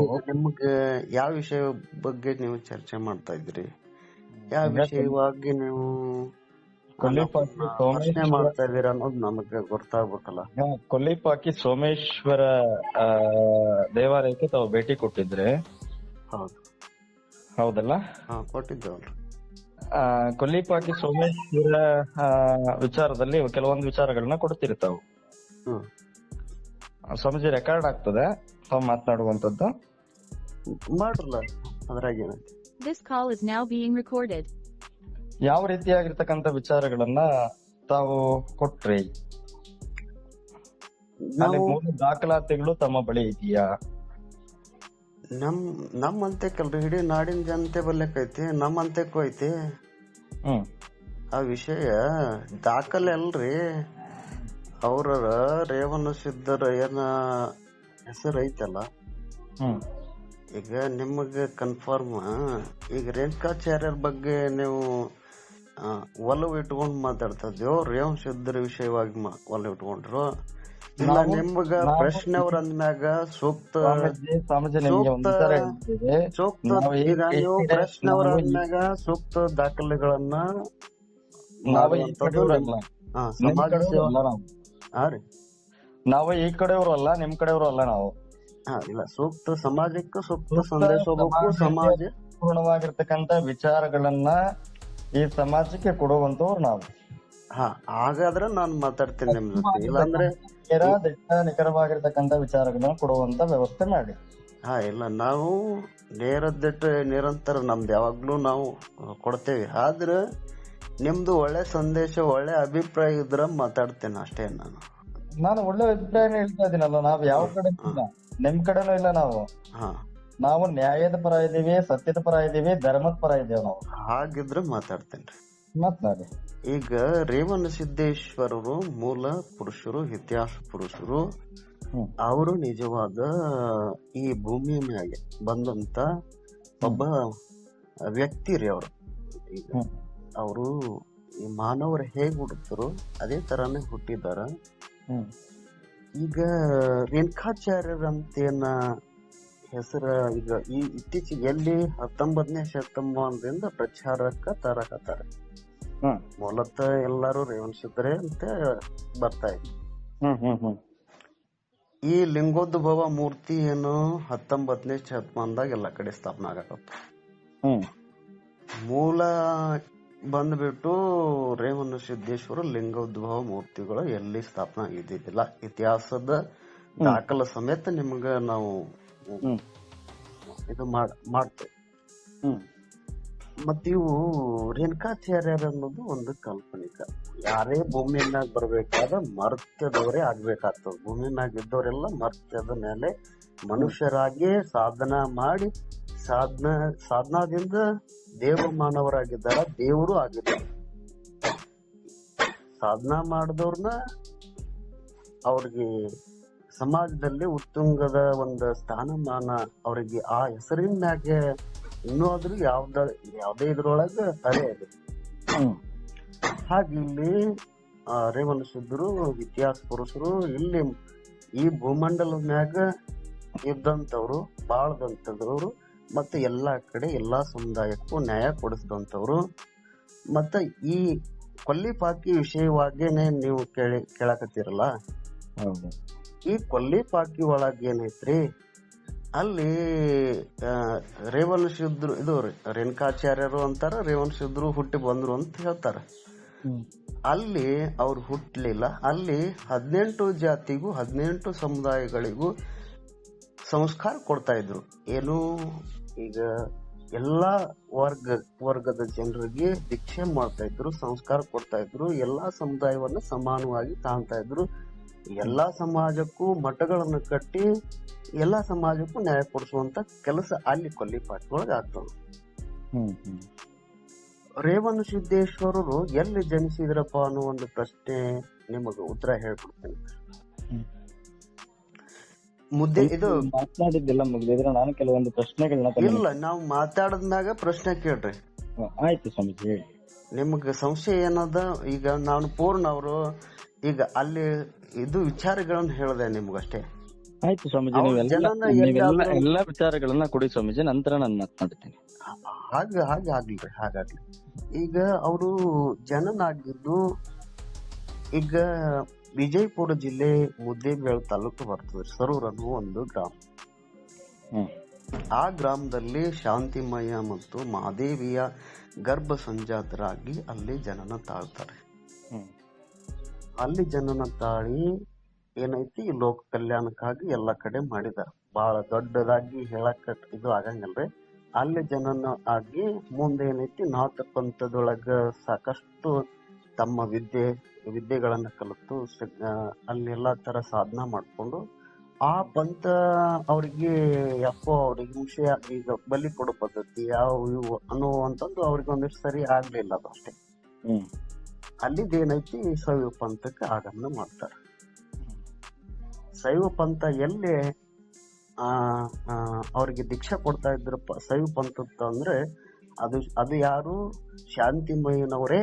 ನಿಮ್ಗೆ ಯಾವ ವಿಷಯ ಬಗ್ಗೆ ನೀವು ಚರ್ಚೆ ಮಾಡ್ತಾ ಇದ್ರಿ ಯಾವ ವಿಷಯವಾಗಿ ನೀವು ಪ್ರಶ್ನೆ ಮಾಡ್ತಾ ಇದೀರ ಅನ್ನೋದು ನಮಗೆ ಗೊತ್ತಾಗ್ಬೇಕಲ್ಲ. ಕೊಲ್ಲಿಪಾಕಿ ಸೋಮೇಶ್ವರ ದೇವಾಲಯಕ್ಕೆ ತಾವು ಭೇಟಿ ಕೊಟ್ಟಿದ್ರೆ. ಹೌದು. ಹೌದಲ್ಲ? ಹಾ ಕೊಟ್ಟಿದ್ದೇವಲ್ರಿ ಆ, ಕೊಲ್ಲಿಪಾಕಿ ಸೋಮೇಶ್ವರ ವಿಚಾರದಲ್ಲಿ ಕೆಲವೊಂದು ವಿಚಾರಗಳನ್ನ ಕೊಡ್ತೀರಿ ತಾವು. ಸ್ವಾಮೀಜಿ ರೆಕಾರ್ಡ್ ಆಗ್ತದೆ. ತಾವು ಮಾತನಾಡುವಂತದ್ದು ಮಾಡ್ರಲ್ಲ ಅದ್ರಾಗ ಏನೈತಿ This call is now being recorded. ಯಾವ ರೀತಿಯಾಗಿರ್ತಕ್ಕಂಥ ವಿಚಾರಗಳನ್ನ ತಾವು ಕೊಟ್ರಿ? ಅಲ್ಲಿ ನಾವು ಮೂಲ ದಾಖಲಾತಿಗಳು ತಮ್ಮ ಬಳಿ ಇದೆಯಾ? ನಮ್ ನಮ್ ಅಂತೇಕಲ್ರಿ ಇಡೀ ನಾಡಿನ ಜನತೆ ಬರ್ಲಿಕ್ಕೈತಿ ನಮ್ ಅಂತ್ಯಕ್ಕೂ ಐತಿ ಹ್ಮ್. ಆ ವಿಷಯ ದಾಖಲೆ ಅಲ್ರಿ. ಅವ್ರ ರೇವಣ ಸಿದ್ಧರ ಏನ ಹೆಸರು ಐತಲ್ಲ ಹ್ಮ್. ಈಗ ನಿಮಗೆ ಕನ್ಫರ್ಮ್ ಈಗ ರೇಣುಕಾಚಾರ್ಯರ ಬಗ್ಗೆ ನೀವು ಒಲವು ಇಟ್ಕೊಂಡ್ ಮಾತಾಡ್ತದೇವ್ ರೇವಂಶ್ ಸಿದ್ಧರ ವಿಷಯವಾಗಿ ಒಲವು ಇಟ್ಕೊಂಡ್ರು? ಇಲ್ಲ ನಿಮ್ಗ ಪ್ರಶ್ನೆ ಅವ್ರ ಅಂದ್ಮ್ಯಾಗ ಸೂಕ್ತ ಸೂಕ್ತ- ಈಗ ನೀವು ಪ್ರಶ್ನೆ ಅವ್ರ ಅಂದ್ಮ್ಯಾಗ ಸೂಕ್ತ ದಾಖಲೆಗಳನ್ನ ಸಮಾಜ ಸೇವಾ ನಾವು ಈ ಕಡೆಯವರು ಅಲ್ಲ ನಿಮ್ ಕಡೆಯವರು ಅಲ್ಲ ನಾವು. ಹಾ ಇಲ್ಲ ಸೂಕ್ತ ಸಮಾಜಕ್ಕೆ ಸೂಕ್ತ ಸಂದೇಶ ಹೋಗ್ಬೇಕು ಸಮಾಜ ಪೂರ್ಣವಾಗಿರ್ತಕ್ಕಂತ ವಿಚಾರಗಳನ್ನ ಈ ಸಮಾಜಕ್ಕೆ ಕೊಡುವಂತವ್ರು ನಾವು. ಹಾ ಹಾಗಾದ್ರೆ ನಾನ್ ಮಾತಾಡ್ತೀನಿ ನಿಮ್ ಜೊತೆ. ಇಲ್ಲಾಂದ್ರೆ ನೇರ, ದಿಟ್ಟ ನಿಖರವಾಗಿರ್ತಕ್ಕಂಥ ವಿಚಾರಗಳನ್ನ ಕೊಡುವಂತ ವ್ಯವಸ್ಥೆ ಮಾಡಿ. ಹಾ ಇಲ್ಲ ನಾವು ನೇರದಿಟ್ಟು ನಿರಂತರ ನಮ್ದು ಯಾವಾಗ್ಲೂ ನಾವು ಕೊಡ್ತೇವೆ. ಆದ್ರೆ ನಿಮ್ದು ಒಳ್ಳೆ ಸಂದೇಶ ಒಳ್ಳೆ ಅಭಿಪ್ರಾಯ ಇದ್ರ ಮಾತಾಡ್ತೇನೆ ಅಷ್ಟೇ ನಾನು. ನಾನು ಒಳ್ಳೆ ಅಭಿಪ್ರಾಯನೇ ಹೇಳ್ತಾ ಇದೀನಲ್ಲ ನಾವು ಯಾವ ಕಡೆ ಇಲ್ಲ. ನಿಮ್ ಕಡೆನೂ ಇಲ್ಲ ನಾವು. ಹಾ. ನಾವು ನ್ಯಾಯದ ಪರ ಇದೀವಿ ಸತ್ಯದ ಪರ ಇದೀವಿ ಧರ್ಮದ ಪರ ಇದ್ದೇವೆ ನಾವು. ಹಾಗಿದ್ರೆ ಮಾತಾಡ್ತೇನೆ ಮಾತನಾಡಿ ಈಗ ರೇವಣ ಸಿದ್ದೇಶ್ವರರು ಮೂಲ ಪುರುಷರು ಇತಿಹಾಸ ಪುರುಷರು ಹ್ಮ್. ಅವರು ನಿಜವಾದ ಈ ಭೂಮಿಯ ಮ್ಯಾಗೆ ಬಂದಂತ ಒಬ್ಬ ವ್ಯಕ್ತಿ ರೀ ಅವರು. ಈಗ ಹ್ಮ್. ಅವರು ಈ ಮಾನವರು ಹೇಗ್ ಹುಟ್ಟುತ್ತರೋ ಅದೇ ತರಾನೇ ಹುಟ್ಟಿದಾರ ಹ್ಮ್. ಈಗ ರೇಣುಕಾಚಾರ್ಯರಂತೇನ ಹೆಸರ ಈಗ ಈ ಇತ್ತೀಚೆಗೆ ಎಲ್ಲಿ ಹತ್ತೊಂಬತ್ತನೇ ಶತಮಾನದಿಂದ ಪ್ರಚಾರಕ್ಕ ತರಕತ್ತಾರೆ. ಮೂಲತ ಮೂಲತಃ ಎಲ್ಲಾರು ರೇವಣಸಿದ್ರೆ ಅಂತ ಬರ್ತಾ ಇದೆ ಈ ಲಿಂಗೋದ್ಭವ ಮೂರ್ತಿ ಏನು ಹತ್ತೊಂಬತ್ತನೇ ಶತಮಾನದಾಗ ಎಲ್ಲಾ ಕಡೆ ಸ್ಥಾಪನೆ ಆಗತ್ತ ಮೂಲ ಬಂದ್ಬಿಟ್ಟು ರೇವಣ ಸಿದ್ದೇಶ್ವರ ಲಿಂಗ ಉದ್ಭವ ಮೂರ್ತಿಗಳು ಎಲ್ಲಿ ಸ್ಥಾಪನೆ ಇದ್ದಿದ್ದಿಲ್ಲ. ಇತಿಹಾಸದ ದಾಖಲ ಸಮೇತ ನಿಮ್ಗ ನಾವು ಇದು ಮಾಡ್ ಮಾಡ್ತೇವೆ. ಮತ್ತ ಇವು ರೇಣುಕಾಚಾರ್ಯರ ಅನ್ನೋದು ಒಂದು ಕಾಲ್ಪನಿಕ. ಯಾರೇ ಭೂಮಿ ಮ್ಯಾಗ ಬರ್ಬೇಕಾದ್ರೆ ಮರ್ತ್ಯದವರೇ ಆಗ್ಬೇಕಾಗ್ತದ. ಭೂಮಿ ಮ್ಯಾಗ ಇದ್ದವರೆಲ್ಲ ಮರ್ತ್ಯದ ಮೇಲೆ ಮನುಷ್ಯರಾಗಿ ಸಾಧನ ಮಾಡಿ ಸಾಧನ ಸಾಧನಾದಿಂದ ದೇವ ಮಾನವರಾಗಿದ್ದಾರ ದೇವರು ಆಗಿದ್ದಾರೆ. ಸಾಧನ ಮಾಡಿದವ್ರನ್ನ ಅವ್ರಿಗೆ ಸಮಾಜದಲ್ಲಿ ಉತ್ತುಂಗದ ಒಂದು ಸ್ಥಾನಮಾನ ಅವರಿಗೆ ಆ ಹೆಸರಿನ ಮ್ಯಾಗೆ ಇನ್ನೂ ಆದ್ರೂ ಯಾವ್ದ ಯಾವ್ದೇ ಇದ್ರೊಳಗ ಅದೇ ಅದು ಹಾಗೆ ಇಲ್ಲಿ ಆ, ರೇವಣ ಇತಿಹಾಸ ಪುರುಷರು ಇಲ್ಲಿ ಈ ಭೂಮಂಡಲದ ಮ್ಯಾಗ ಇದ್ದಂತವ್ರು ಬಾಳ್ದಂತವ್ರು ಮತ್ತೆ ಎಲ್ಲ ಕಡೆ ಎಲ್ಲ ಸಮುದಾಯಕ್ಕೂ ನ್ಯಾಯ ಕೊಡಿಸಿದಂಥವ್ರು. ಮತ್ತು ಈ ಕೊಲ್ಲಿಪಾಕಿ ವಿಷಯವಾಗೇನೆ ನೀವು ಕೇಳಿ ಕೇಳಕತ್ತೀರಲ್ಲ? ಈ ಕೊಲ್ಲಿಪಾಕಿ ಒಳಗೆ ಏನೈತ್ರಿ? ಅಲ್ಲಿ ರೇವಣ ಸಿದ್ಧರು ಇದು ರೇಣುಕಾಚಾರ್ಯರು ಅಂತಾರ ರೇವಣ ಹುಟ್ಟಿ ಬಂದ್ರು ಅಂತ ಹೇಳ್ತಾರ. ಅಲ್ಲಿ ಅವ್ರು ಹುಟ್ಟಲಿಲ್ಲ ಅಲ್ಲಿ ಹದಿನೆಂಟು ಜಾತಿಗೂ ಹದಿನೆಂಟು ಸಮುದಾಯಗಳಿಗೂ ಸಂಸ್ಕಾರ ಕೊಡ್ತಾ ಇದ್ರು. ಏನು ಈಗ ಎಲ್ಲಾ ವರ್ಗ ವರ್ಗದ ಜನರಿಗೆ ದೀಕ್ಷೆ ಮಾಡ್ತಾ ಇದ್ರು ಸಂಸ್ಕಾರ ಕೊಡ್ತಾ ಇದ್ರು ಎಲ್ಲಾ ಸಮುದಾಯವನ್ನ ಸಮಾನವಾಗಿ ಕಾಣ್ತಾ ಇದ್ರು. ಎಲ್ಲಾ ಸಮಾಜಕ್ಕೂ ಮಠಗಳನ್ನ ಕಟ್ಟಿ ಎಲ್ಲಾ ಸಮಾಜಕ್ಕೂ ನ್ಯಾಯ ಕೊಡಿಸುವಂತ ಕೆಲಸ ಅಲ್ಲಿ ಕೊಲ್ಲಿ ಒಳಗೆ ಆಗ್ತದ ರೇವಣ ಸಿದ್ದೇಶ್ವರರು ಎಲ್ಲಿ ಜನಿಸಿದ್ರಪ್ಪ ಅನ್ನೋ ಒಂದು ಪ್ರಶ್ನೆ ನಿಮಗೆ ಉತ್ತರ ಹೇಳ್ಕೊಡ್ತೇನೆ. ಮುದ್ದೆ ಇದು ಮಾತನಾಡಿದ್ದೆಲ್ಲ ಮುಗಿದಿದ್ರೆ ನಾನು ಕೆಲವೊಂದು ಪ್ರಶ್ನೆಗಳನ್ನ ಇಲ್ಲ ನಾವು ಮಾತಾಡದ್ಮ್ಯಾಗ ಪ್ರಶ್ನೆ ಕೇಳ್ರಿ. ಆಯ್ತು ಸ್ವಾಮೀಜಿ ಹೇಳಿ. ನಿಮ್ಗೆ ಸಂಶಯ ಏನದ? ಈಗ ನಾನು ಪೂರ್ಣ ಅವರು ಈಗ ಅಲ್ಲಿ ಇದು ವಿಚಾರಗಳನ್ನು ಹೇಳ್ದೆ ನಿಮ್ಗಷ್ಟೇ. ಆಯ್ತು ಸ್ವಾಮೀಜಿ ನೀವೆಲ್ಲ ಎಲ್ಲಾ ವಿಚಾರಗಳನ್ನ ಕೊಡಿ ಸ್ವಾಮೀಜಿ ನಂತರ ನಾನು ಮಾತನಾಡ್ತೀನಿ. ಹಾಗ ಹಾಗೆ ಆಗ್ಲಿ ಹಾಗಾಗ್ಲಿ ಈಗ ಅವರು ಜನನಾಗಿದ್ದು ಈಗ ವಿಜಯಪುರ ಜಿಲ್ಲೆ ಮುದ್ದೇಬೇಳ್ ತಾಲೂಕು ಬರ್ತದೆ ಸರೂರ್ ಅನ್ನೋ ಒಂದು ಗ್ರಾಮ. ಆ ಗ್ರಾಮದಲ್ಲಿ ಶಾಂತಿಮಯ ಮತ್ತು ಮಹಾದೇವಿಯ ಗರ್ಭ ಸಂಜಾತರಾಗಿ ಅಲ್ಲಿ ಜನನ ತಾಳ್ತಾರೆ. ಅಲ್ಲಿ ಜನನ ತಾಳಿ ಏನೈತಿ ಲೋಕ ಕಲ್ಯಾಣಕ್ಕಾಗಿ ಎಲ್ಲ ಕಡೆ ಮಾಡಿದಾರೆ ಬಹಳ ದೊಡ್ಡದಾಗಿ ಹೇಳಕ್ ಇದು ಆಗಂಗಿಲ್ರಿ ಅಲ್ಲಿ ಜನನ ಆಗಿ ಮುಂದೆ ಏನೈತಿ ನಾಥ ಪಂಥದೊಳಗ ಸಾಕಷ್ಟು ತಮ್ಮ ವಿದ್ಯೆ ವಿದ್ಯೆಗಳನ್ನ ಕಲಿತು ಸ- ಆ, ಅಲ್ಲಿ ಎಲ್ಲಾ ತರ ಸಾಧನ ಮಾಡ್ಕೊಂಡು ಆ ಪಂಥ ಅವ್ರಿಗೆ ಯಪ್ಪೋ ಅವ್ರಿಗೆ ಹಿಂಸೆ ಈಗ ಬಲಿ ಕೊಡೋ ಪದ್ಧತಿ ಯಾವ ಇವು ಅನ್ನುವಂಥದ್ದು ಅವ್ರಿಗೆ ಒಂದಿಷ್ಟು ಸರಿ ಆಗ್ಲಿಲ್ಲ ಅದು ಅಷ್ಟೇ. ಏನೈತಿ ಶೈವ ಪಂಥಕ್ಕೆ ಆಗಮನ ಮಾಡ್ತಾರೆ. ಶೈವ ಪಂಥ ಎಲ್ಲಿ ಅವ್ರಿಗೆ ದೀಕ್ಷಾ ಕೊಡ್ತಾ ಇದ್ರ ಶೈವ ಪಂಥ ಅಂದ್ರೆ ಅದು ಅದು ಯಾರು ಶಾಂತಿಮಯನವರೇ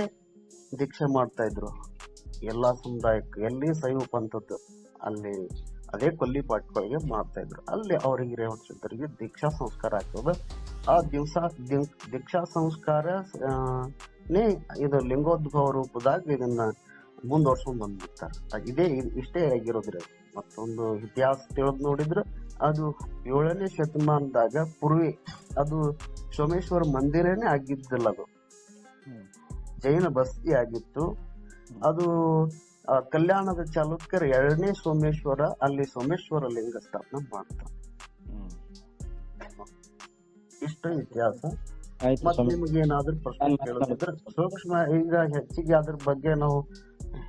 ದೀಕ್ಷೆ ಮಾಡ್ತಾ ಇದ್ರು. ಎಲ್ಲಾ ಸಮುದಾಯಕ್ಕೆ ಎಲ್ಲಿ ಶೈವ ಪಂಥದ್ದು ಅಲ್ಲಿ ಅದೇ ಕೊಲ್ಲಿ ಪಾಟ್ಗಳಿಗೆ ಮಾಡ್ತಾ ಇದ್ರು. ಅಲ್ಲಿ ಅವರಿಗೆ ರೇವಣ ಸಿದ್ಧರಿಗೆ ದೀಕ್ಷಾ ಸಂಸ್ಕಾರ ಆಗ್ತದೆ ಆ ದಿವಸ ದೀಕ್ಷಾ ಸಂಸ್ಕಾರ ನೇ ಇದು ಲಿಂಗೋದ್ಭವ ರೂಪದಾಗ ಇದನ್ನ ಮುಂದುವರ್ಸ್ಕೊಂಡ್ ಬಂದ್ಬಿಡ್ತಾರ. ಇದೇ ಇದ್- ಇಷ್ಟೇ ಆಗಿರೋದ್ರಿ ಮತ್ತೊಂದು ಇತಿಹಾಸ ತಿಳಿದ್ ನೋಡಿದ್ರ ಅದು ಏಳನೇ ಶತಮಾನದಾಗ ಪೂರ್ವಿ ಅದು ಸೋಮೇಶ್ವರ ಮಂದಿರನೇ ಆಗಿದ್ದಿಲ್ಲ ಅದು. ಜೈನ ಬಸ್ತಿ ಆಗಿತ್ತು. ಅದು ಕಲ್ಯಾಣದ ಚಾಲುಕ್ಯರ ಎರಡನೇ ಸೋಮೇಶ್ವರ ಅಲ್ಲಿ ಸೋಮೇಶ್ವರ ಲಿಂಗ ಸ್ಥಾಪನೆ ಮಾಡ್ತಾರೆ. ಇಷ್ಟು ಇಷ್ಟ ಇತಿಹಾಸ. ಮತ್ತೆ ನಿಮ್ಗೆ ಏನಾದ್ರೂ ಪ್ರಶ್ನೆ ಕೇಳಿದ್ರೆ ಕೇಳೋದಿದ್ರೆ ಸೂಕ್ಷ್ಮ ಈಗ ಹೆಚ್ಚಿಗೆ ಅದ್ರ ಬಗ್ಗೆ ನಾವು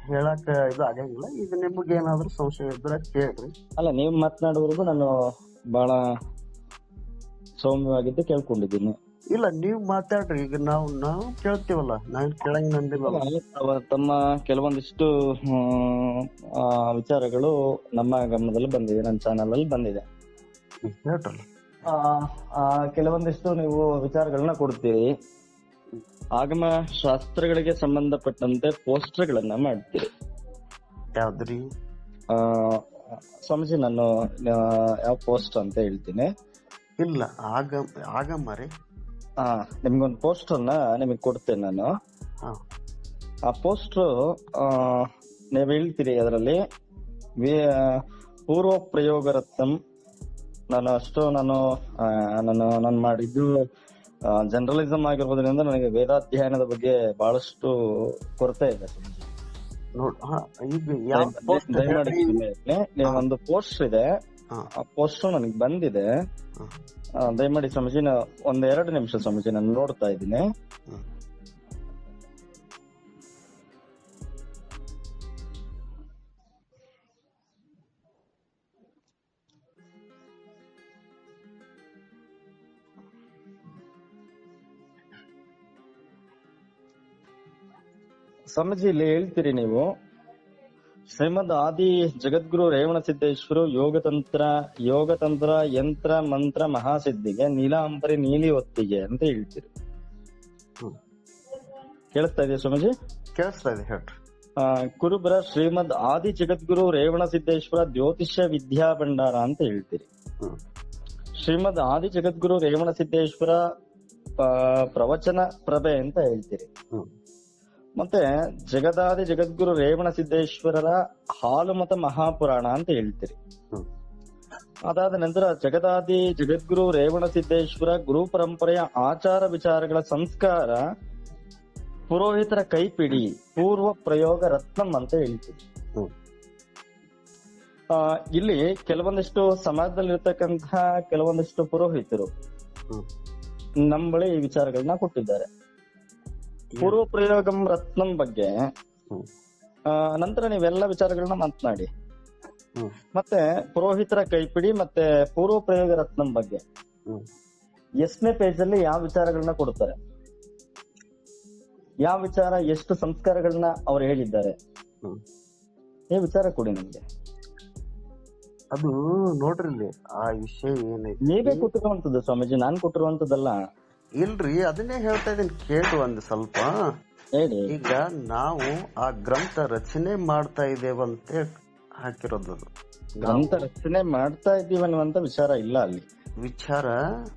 ಹೇಳಕ್ ಇದು ಆಗಂಗಿಲ್ಲ ಈಗ ನಿಮ್ಗೆ ಏನಾದ್ರೂ ಸಂಶಯ ಇದ್ರೆ ಕೇಳ್ರಿ. ಅಲ್ಲ ನೀವು ಮಾತನಾಡುವವರೆಗೂ ನಾನು ಬಹಳ ಸೌಮ್ಯವಾಗಿದ್ದು ಕೇಳ್ಕೊಂಡಿದ್ದೀನಿ. ಇಲ್ಲ ನೀವ್ ಮಾತಾಡ್ರಿ. ಈಗ ನಾವು ನಾವು ಕೇಳ್ತೀವಲ್ಲ ನಾವ್ ಕೇಳಂಗ್ ನಂದಿಲ್ಲ. ಅವ- ತಮ್ಮ ಕೆಲವೊಂದಿಷ್ಟು ಆ, ವಿಚಾರಗಳು ನಮ್ಮ ಗಮನದಲ್ಲಿ ಬಂದಿದೆ ನನ್ನ ಚಾನಲ್ ಅಲ್ಲಿ ಬಂದಿದೆ. ಹೇಳ್ರಲ್ಲ ಆ, ಆ, ಕೆಲವೊಂದಿಷ್ಟು ನೀವು ವಿಚಾರಗಳನ್ನ ಕೊಡ್ತೀರಿ. ಆಗಮ ಶಾಸ್ತ್ರಗಳಿಗೆ ಸಂಬಂಧಪಟ್ಟಂತೆ ಪೋಸ್ಟರ್ ಗಳನ್ನ ಮಾಡ್ತೀರಿ. ಯಾವ್ದ್ರಿ? ಆ, ಸ್ವಾಮೀಜಿ ನಾನು ಆ, ಯಾವ ಪೋಸ್ಟ್ ಅಂತ ಹೇಳ್ತೀನಿ. ಇಲ್ಲ ಆಗ ಆಗಮರೆ ಆ ನಿಮ್ಗೊಂದು ಪೋಸ್ಟರ್ನ ನಿಮಗೆ ಕೊಡ್ತೇನೆ ನಾನು. ಆ ಪೋಸ್ಟರ್ ನೀವು ಹೇಳ್ತೀರಿ ಅದರಲ್ಲಿ ಪೂರ್ವ ಪ್ರಯೋಗ ರತ್ನಂ ನಾನು ಅಷ್ಟು ನಾನು ನಾನು ನಾನು ಮಾಡಿದ್ದು ಜರ್ನಲಿಸಮ್ ಆಗಿರೋದ್ರಿಂದ ನನಗೆ ವೇದಾಧ್ಯಯನದ ಬಗ್ಗೆ ಬಹಳಷ್ಟು ಕೊರತೆ ಇದೆ ದಯಮಾಡಿ ನೀವು ಒಂದು ಪೋಸ್ಟರ್ ಇದೆ. ಆ ಪೋಸ್ಟರ್ ನನಗೆ ಬಂದಿದೆ. ಆ, ದಯಮಾಡಿ ಸ್ವಾಮೀಜಿ ನಾ- ಒಂದ್ ಎರಡು ನಿಮಿಷ ಸ್ವಾಮೀಜಿ ನಾನು ನೋಡ್ತಾ ಇದ್ದೀನಿ ಹ್ಮ್. ಸ್ವಾಮೀಜಿ ಇಲ್ಲಿ ಹೇಳ್ತೀರಿ ನೀವು ಶ್ರೀಮದ್ ಆದಿ ಜಗದ್ಗುರು ರೇವಣ ಸಿದ್ದೇಶ್ವರು ಯೋಗತಂತ್ರ ಯೋಗತಂತ್ರ ಯಂತ್ರ ಮಂತ್ರ ಮಹಾಸಿದ್ಧಿಗೆ ನೀಲಾಂಬರಿ ನೀಲಿ ಒತ್ತಿಗೆ ಅಂತ ಹೇಳ್ತೀರಿ. ಕೇಳಿಸ್ತಾ ಇದೆಯಾ ಸ್ವಾಮೀಜಿ? ಕೇಳಿಸ್ತಾ ಇದೆ ಹೇಳ್ರಿ. ಕುರುಬರ ಶ್ರೀಮದ್ ಆದಿ ಜಗದ್ಗುರು ರೇವಣ ಸಿದ್ದೇಶ್ವರ ಜ್ಯೋತಿಷ್ಯ ವಿದ್ಯಾ ಭಂಡಾರ ಅಂತ ಹೇಳ್ತೀರಿ. ಶ್ರೀಮದ್ ಆದಿ ಜಗದ್ಗುರು ರೇವಣ ಸಿದ್ದೇಶ್ವರ ಪ್ರವಚನ ಪ್ರಭೆ ಅಂತ ಹೇಳ್ತೀರಿ. ಮತ್ತೆ ಜಗದಾದಿ ಜಗದ್ಗುರು ರೇವಣ ಸಿದ್ದೇಶ್ವರರ ಹಾಲುಮತ ಮಹಾಪುರಾಣ ಅಂತ ಹೇಳ್ತೀರಿ. ಅದಾದ ನಂತರ ಜಗದಾದಿ ಜಗದ್ಗುರು ರೇವಣ ಸಿದ್ದೇಶ್ವರ ಗುರು ಪರಂಪರೆಯ ಆಚಾರ ವಿಚಾರಗಳ ಸಂಸ್ಕಾರ ಪುರೋಹಿತರ ಕೈಪಿಡಿ ಪೂರ್ವ ಪ್ರಯೋಗ ರತ್ನಂ ಅಂತ ಹೇಳ್ತೀವಿ ಆ, ಇಲ್ಲಿ ಕೆಲವೊಂದಿಷ್ಟು ಸಮಾಜದಲ್ಲಿರ್ತಕ್ಕಂತಹ ಕೆಲವೊಂದಿಷ್ಟು ಪುರೋಹಿತರು ನಮ್ಮ ಬಳಿ ಈ ವಿಚಾರಗಳನ್ನ ಕೊಟ್ಟಿದ್ದಾರೆ. ಪೂರ್ವ ಪ್ರಯೋಗಂ ರತ್ನಂ ಬಗ್ಗೆ ಆ, ನಂತರ ನೀವೆಲ್ಲ ವಿಚಾರಗಳನ್ನ ಮಾತನಾಡಿ. ಮತ್ತೆ ಪುರೋಹಿತರ ಕೈಪಿಡಿ ಮತ್ತೆ ಪೂರ್ವ ಪ್ರಯೋಗ ರತ್ನಂ ಬಗ್ಗೆ. ಎಷ್ಟನೇ ಪೇಜ್ ಅಲ್ಲಿ ಯಾವ ವಿಚಾರಗಳನ್ನ ಕೊಡ್ತಾರೆ? ಯಾವ ವಿಚಾರ ಎಷ್ಟು ಸಂಸ್ಕಾರಗಳನ್ನ ಅವ್ರು ಹೇಳಿದ್ದಾರೆ? ಈ ವಿಚಾರ ಕೊಡಿ ನಮ್ಗೆ. ಅದು ನೋಡ್ರಿ ಇಲ್ಲಿ ಆ ವಿಷಯ ಏನೈತಿ ನೀವೇ ಕೊಟ್ಟಿರುವಂತದ್ದು ಸ್ವಾಮೀಜಿ ನಾನ್ ಕೊಟ್ಟಿರುವಂತದ್ದಲ್ಲ. ಇಲ್ರಿ ಅದನ್ನೇ ಹೇಳ್ತಾ ಇದೀನಿ ಕೇಳು ಒಂದು ಸ್ವಲ್ಪ. ಹೇಳಿ. ಈಗ ನಾವು ಆ ಗ್ರಂಥ ರಚನೆ ಮಾಡ್ತಾ ಇದ್ದೇವಂತ ಹಾಕಿರೋದು ಅದು. ಗ್ರಂಥ ರಚನೆ ಮಾಡ್ತಾ ಇದ್ದೀವಿ ಅನ್ನುವಂತ ವಿಚಾರ ಇಲ್ಲ ಅಲ್ಲಿ. ವಿಚಾರ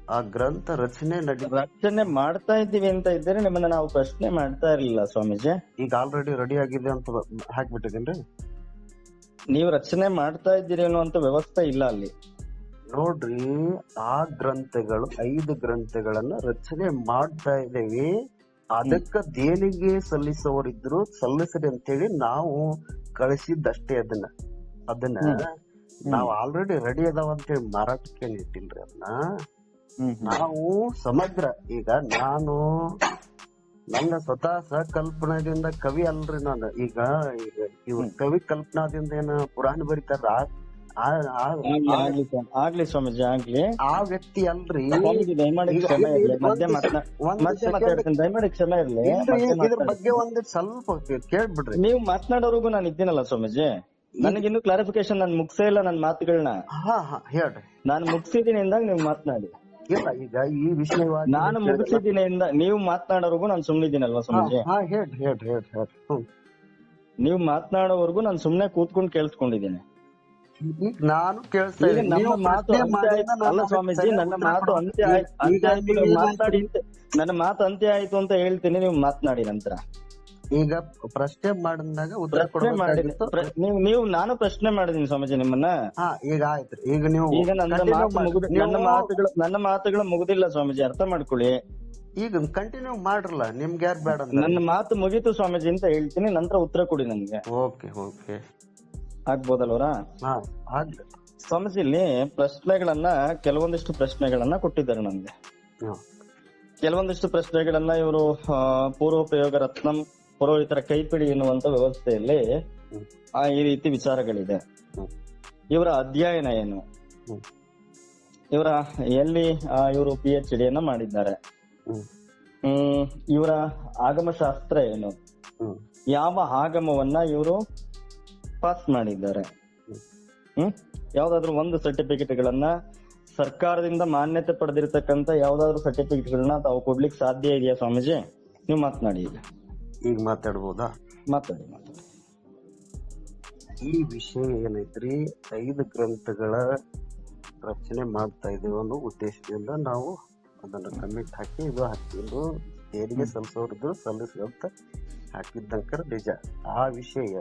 ಆ ಗ್ರಂಥ ರಚನೆ ನಡಿ ರಚನೆ ಮಾಡ್ತಾ ಇದ್ದೀವಿ ಅಂತ ಇದ್ದರೆ ನಿಮ್ಮನ್ನ ನಾವು ಪ್ರಶ್ನೆ ಮಾಡ್ತಾ ಇರ್ಲಿಲ್ಲ ಸ್ವಾಮೀಜಿ. ಈಗ ಆಲ್ರೆಡಿ ರೆಡಿ ಆಗಿದೆ ಅಂತ ಹಾಕ್ಬಿಟ್ಟಿದೇನ್ರಿ ನೀವು ರಚನೆ ಮಾಡ್ತಾ ಇದ್ದೀರಿ ಅನ್ನುವಂತ ವ್ಯವಸ್ಥೆ ಇಲ್ಲ ಅಲ್ಲಿ. ನೋಡ್ರಿ ಆ ಗ್ರಂಥಗಳು ಐದು ಗ್ರಂಥಗಳನ್ನ ರಚನೆ ಮಾಡ್ತಾ ಇದ್ದೇವೆ. ಅದಕ್ಕ ದೇಣಿಗೆ ಸಲ್ಲಿಸೋರಿದ್ರು ಸಲ್ಲಿಸ್ರಿ ಅಂತೇಳಿ ನಾವು ಕಳಿಸಿದ್ದಷ್ಟೇ ಅದನ್ನ. ಅದನ್ನ ನಾವ್ ಆಲ್ರೆಡಿ ರೆಡಿ ಅದಾವ ಅಂತೇಳಿ ಮಾರಾಟಕ್ಕೆ ಇಟ್ಟಿಲ್ರಿ ಅದನ್ನ. ನಾವು ಸಮಗ್ರ ಈಗ ನಾನು ನನ್ನ ಸ್ವತಃ ಸಕಲ್ಪನಾದಿಂದ ಕವಿ ಅಲ್ರಿ ನಾನು. ಈಗ ಈಗ ಇವ್ ಕವಿ ಕಲ್ಪನಾದಿಂದ ಏನ ಪುರಾಣ ಬರೀತಾರ ಆಗ್ಲಿ ಸ್ವಾಮೀಜಿ ಆಗ್ಲಿ ಆ ವ್ಯಕ್ತಿ ಅಲ್ರಿ. ದಯಮಾಡಿ ಕ್ಷಮೆ ಇರ್ಲಿ. ಮಧ್ಯೆ ಮತ್ತೆ ಮಾತಾಡ್ತೀನಿ. ದಯಮಾಡಿ ಕ್ಷಮೆ ಇರ್ಲಿ. ಇದ್ರ ಬಗ್ಗೆ ಒಂದ್ ಸ್ವಲ್ಪ ಕೇಳ್ಬಿಡ್ರಿ. ನೀವು ಮಾತನಾಡೋರ್ಗು ನಾನು ಇದ್ದೀನಲ್ಲ ಸ್ವಾಮೀಜಿ? ನನಗಿನ್ನು ಕ್ಲಾರಿಫಿಕೇಶನ್ ನಾನು ಮುಗ್ಸೇ ಇಲ್ಲ ನನ್ನ ಮಾತುಗಳನ್ನ ಹಾ ಹಾ ಹೇಳ್ರಿ. ನಾನು ಮುಗಿಸಿದೀನಿ ಅಂದಾಗ ನೀವು ಮಾತನಾಡಿ. ಇಲ್ಲ ಈಗ ಈ ವಿಷಯ ನಾನು ಮುಗಿಸಿದ್ದೀನಿ ಇಂದ ನೀವು ಮಾತನಾಡೋರ್ಗು ನಾನು ಸುಮ್ಮನಿದ್ದೀನಲ್ವಾ ಸ್ವಾಮೀಜಿ. ಹೇಳ್ರಿ ಹೇಳ್ರಿ ಹೇಳ್ರಿ ನೀವು ಮಾತನಾಡೋವರೆಗೂ ನಾನು ಸುಮ್ನೆ ಕೂತ್ಕೊಂಡು ಕೇಳಿಸ್ಕೊಂಡಿದ್ದೀನಿ. ನಾನು ಕೇಳಿಸ್ತಾ ಅಲ್ಲ ಸ್ವಾಮೀಜಿ ನನ್ನ ಮಾತು ಅಂತ್ಯ ಆಯ್ತು. ಅಂತ- ನನ್ನ ಮಾತು ಅಂತ್ಯ ಆಯ್ತು ಅಂತ ಹೇಳ್ತೀನಿ. ನೀವು ಮಾತನಾಡಿ ನಂತರ. ಈಗ ಪ್ರಶ್ನೆ ಮಾಡಿದಾಗ ಉತ್ತರ ನೀವು ನೀವು ನಾನು ಪ್ರಶ್ನೆ ಮಾಡಿದೀನಿ ಸ್ವಾಮೀಜಿ ನಿಮ್ಮನ್ನ. ಈಗ ಆಯ್ತು. ಈಗ ನೀವು ಈಗ ಮಾತು ನನ್ನ ಮಾತುಗಳು ನನ್ನ ಮಾತುಗಳು ಮುಗುದಿಲ್ಲ ಸ್ವಾಮೀಜಿ. ಅರ್ಥ ಮಾಡ್ಕೊಳ್ಳಿ. ಈಗ ಕಂಟಿನ್ಯೂ ಮಾಡ್ರಲ್ಲ. ನಿಮ್ಗೆ ಯಾರು ಬೇಡ ನನ್ನ ಮಾತು ಮುಗೀತು ಸ್ವಾಮೀಜಿ ಅಂತ ಹೇಳ್ತೀನಿ. ನಂತರ ಉತ್ತರ ಕೊಡಿ ನನ್ಗೆ. Okay okay. ಆಗ್ಬೋದಲ್ವರ? ಸ್ವಾಮೀಜಿ ಇಲ್ಲಿ ಪ್ರಶ್ನೆಗಳನ್ನ ಕೆಲವೊಂದಿಷ್ಟು ಪ್ರಶ್ನೆಗಳನ್ನ ಕೊಟ್ಟಿದ್ದಾರೆ ನಮ್ಗೆ. ಕೆಲವೊಂದಿಷ್ಟು ಪ್ರಶ್ನೆಗಳನ್ನ ಇವರು ಪೂರ್ವೋಪಯೋಗ ರತ್ನಂ ಪುರೋಹಿತರ ಕೈಪಿಡಿ ಎನ್ನುವಂತ ವ್ಯವಸ್ಥೆಯಲ್ಲಿ ಆ ಈ ರೀತಿ ವಿಚಾರಗಳಿದೆ. ಇವರ ಅಧ್ಯಯನ ಏನು. ಇವರ ಎಲ್ಲಿ ಇವರು ಪಿ ಎಚ್ ಡಿಯನ್ನ ಮಾಡಿದ್ದಾರೆ? ಹ್ಮ್. ಆಗಮ ಶಾಸ್ತ್ರ ಆಗಮಶಾಸ್ತ್ರ ಏನು? ಯಾವ ಆಗಮವನ್ನ ಇವರು ಪಾಸ್ ಮಾಡಿದ್ದಾರೆ. ಹ್ಮ್. ಯಾವ್ದಾದ್ರು ಒಂದು ಸರ್ಟಿಫಿಕೇಟ್ ಗಳನ್ನ ಸರ್ಕಾರದಿಂದ ಮಾನ್ಯತೆ ಪಡೆದಿರತಕ್ಕಂತ ಯಾವ್ದಾದ್ರು ಸರ್ಟಿಫಿಕೇಟ್ ಗಳನ್ನ ತಾವು ಕೊಡ್ಲಿಕ್ಕೆ ಸಾಧ್ಯ ಇದೆಯಾ ಸ್ವಾಮೀಜಿ? ನೀವು ಮಾತನಾಡಿ ಈಗ. ಈಗ ಮಾತಾಡ್ಬೋದಾ? ಮಾತಾಡಿ ಮಾತಾಡಿ. ಈ ವಿಷಯ ಏನೈತ್ರಿ? ಐದು ಗ್ರಂಥಗಳ ರಚನೆ ಮಾಡ್ತಾ ಇದೀವಿ ಅನ್ನೋ ಉದ್ದೇಶದಿಂದ ನಾವು ಅದನ್ನ ಕಮಿಟ್ ಹಾಕಿ ಇದು ಹಾಕಿದ್ದು ತೆರಿಗೆ ಸಲ್ಲಿಸೋರ್ದು ಸಲ್ಲಿಸಂತ ಹಾಕಿದ್ದಂಕರ ನಿಜ. ಆ ವಿಷಯ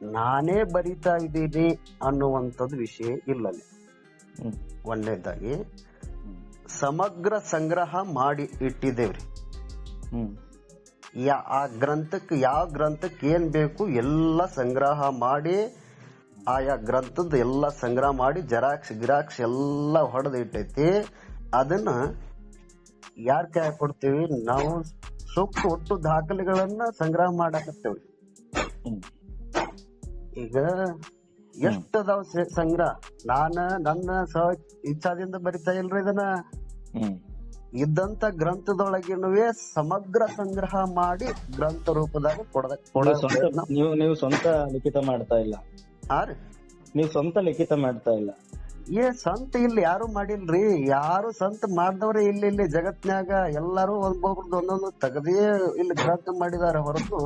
ನಾನೇ ಬರಿತಾ ಇದ್ದೀನಿ ಅನ್ನುವಂಥದ್ದು ವಿಷಯ ಇಲ್ಲ ಅಲ್ಲಿ ಹ್ಮ್. ಒಂದನೇದಾಗಿ ಸಮಗ್ರ ಸಂಗ್ರಹ ಮಾಡಿ ಇಟ್ಟಿದ್ದೇವ್ರಿ. ಯಾ ಆ ಗ್ರಂಥಕ್ಕೆ ಯಾವ ಗ್ರಂಥಕ್ಕೆ ಏನ್ ಬೇಕು ಎಲ್ಲ ಸಂಗ್ರಹ ಮಾಡಿ ಆಯಾ ಗ್ರಂಥದ ಎಲ್ಲ ಸಂಗ್ರಹ ಮಾಡಿ ಜೆರಾಕ್ಸ್ ಗಿರಾಕ್ಸ್ ಎಲ್ಲ ಹೊಡೆದು ಇಟ್ಟೈತಿ. ಅದನ್ನ ಯಾರ ಕೈ ಕೊಡ್ತೀವಿ? ನಾವು ಸೂಕ್ತ ಒಟ್ಟು ದಾಖಲೆಗಳನ್ನ ಸಂಗ್ರಹ ಮಾಡಾಕತ್ತೇವಿ ಈಗ ಎಷ್ಟ್ ಅದಾವ ಸಂಗ್ರಹ ನಾನ ನನ್ನ ಸ ಇಚ್ಛಾದಿಂದ ಬರಿತಾ ಇಲ್ರಿ ಇದನ್ನ. ಇದ್ದಂತ ಗ್ರಂಥದೊಳಗಿನವೇ ಸಮಗ್ರ ಸಂಗ್ರಹ ಮಾಡಿ ಗ್ರಂಥ ರೂಪದಾಗ ಕೊಡದ ನೀವು ನೀವು ಸ್ವಂತ ಲಿಖಿತ ಮಾಡ್ತಾ ಇಲ್ಲ. ಹಾರಿ ನೀವು ಸ್ವಂತ ಲಿಖಿತ ಮಾಡ್ತಾ ಇಲ್ಲ. ಏ ಸಂತ ಇಲ್ಲಿ ಯಾರು ಮಾಡಿಲ್ರಿ? ಯಾರು ಸಂತ ಮಾಡ್ದವ್ರೆ ಇಲ್ಲಿ ಇಲ್ಲಿ ಜಗತ್ನ್ಯಾಗ ಎಲ್ಲಾರು ಒಬ್ಬೊಬ್ರದ್ದು ಒಂದೊಂದು ತೆಗದೇ ಇಲ್ಲಿ ಗ್ರಂಥ ಮಾಡಿದಾರ ಹೊರತು